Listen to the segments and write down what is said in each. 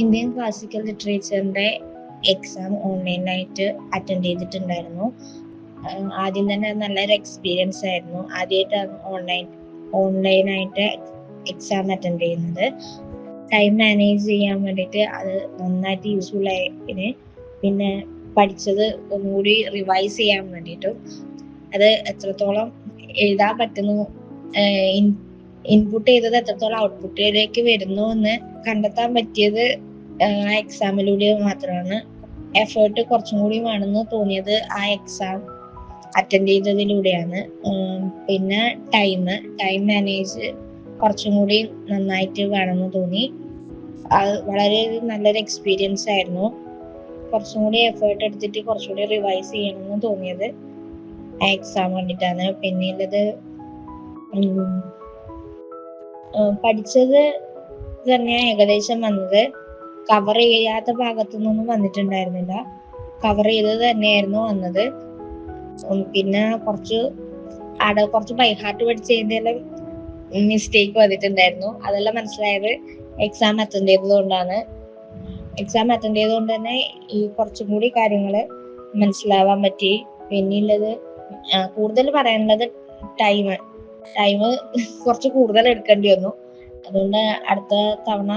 Indian classical ലിറ്ററേച്ചറിന്റെ exam ഓൺലൈനായിട്ട് attend ചെയ്തിട്ടുണ്ടായിരുന്നു. ആദ്യം തന്നെ നല്ലൊരു എക്സ്പീരിയൻസ് ആയിരുന്നു. ആദ്യമായിട്ടാണ് ഓൺലൈൻ ഓൺലൈനായിട്ട് എക്സാം അറ്റൻഡ് ചെയ്യുന്നത്. ടൈം മാനേജ് ചെയ്യാൻ വേണ്ടിയിട്ട് അത് നന്നായിട്ട് യൂസ്ഫുൾ ആയതിന് പിന്നെ പഠിച്ചത് ഒന്നുകൂടി റിവൈസ് ചെയ്യാൻ വേണ്ടിയിട്ടും അത് എത്രത്തോളം എഴുതാൻ പറ്റുന്നു ഇൻപുട്ട് ചെയ്തത് എത്രത്തോളം ഔട്ട്പുട്ടിലേക്ക് വരുന്നു എന്ന് കണ്ടെത്താൻ പറ്റിയത് ആ എക്സാമിലൂടെ മാത്രമാണ് എഫേർട്ട് കുറച്ചും കൂടി വേണമെന്ന് തോന്നിയത് ആ എക്സാം അറ്റൻഡ് ചെയ്തതിലൂടെയാണ്. പിന്നെ ടൈം ടൈം മാനേജ് കുറച്ചും കൂടി നന്നായിട്ട് വേണമെന്ന് തോന്നി. അത് വളരെ നല്ലൊരു എക്സ്പീരിയൻസ് ആയിരുന്നു. കുറച്ചും കൂടി എഫേർട്ട് എടുത്തിട്ട് കുറച്ചും കൂടി റിവൈസ് ചെയ്യണമെന്ന് തോന്നിയത് ആ എക്സാം വേണ്ടിയിട്ടാണ് പിന്നെയുള്ളത് പഠിച്ചത് തന്നെ ഏകദേശം വന്നത് കവർ ചെയ്യാത്ത ഭാഗത്തുനിന്നൊന്നും വന്നിട്ടുണ്ടായിരുന്നില്ല. കവർ ചെയ്തത് തന്നെയായിരുന്നു വന്നത്. പിന്നെ കുറച്ച് അവിടെ കുറച്ച് ബൈഹാർട്ട് പഠിച്ചതിന്റെ മിസ്റ്റേക്ക് വന്നിട്ടുണ്ടായിരുന്നു. അതെല്ലാം മനസ്സിലായത് എക്സാം അറ്റൻഡ് ചെയ്തതുകൊണ്ടാണ് എക്സാം അറ്റൻഡ് ചെയ്തുകൊണ്ട് തന്നെ ഈ കുറച്ചും കൂടി കാര്യങ്ങൾ മനസ്സിലാവാൻ പറ്റി. പിന്നെയുള്ളത് കൂടുതൽ പറയാനുള്ളത് ടൈം ടൈം കുറച്ച് കൂടുതൽ എടുക്കേണ്ടി വന്നു. അതുകൊണ്ട് അടുത്ത തവണ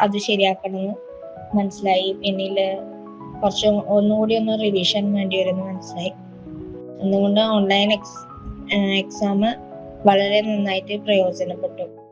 അത് ശരിയാക്കണമെന്ന് മനസ്സിലായി. പിന്നിൽ കുറച്ച് ഒന്നുകൂടി ഒന്ന് റിവിഷൻ വേണ്ടി വരുമെന്ന് മനസ്സിലായി അതുകൊണ്ട് ഓൺലൈൻ എക്സ് എക്സാം വളരെ നന്നായിട്ട് പ്രയോജനപ്പെട്ടു.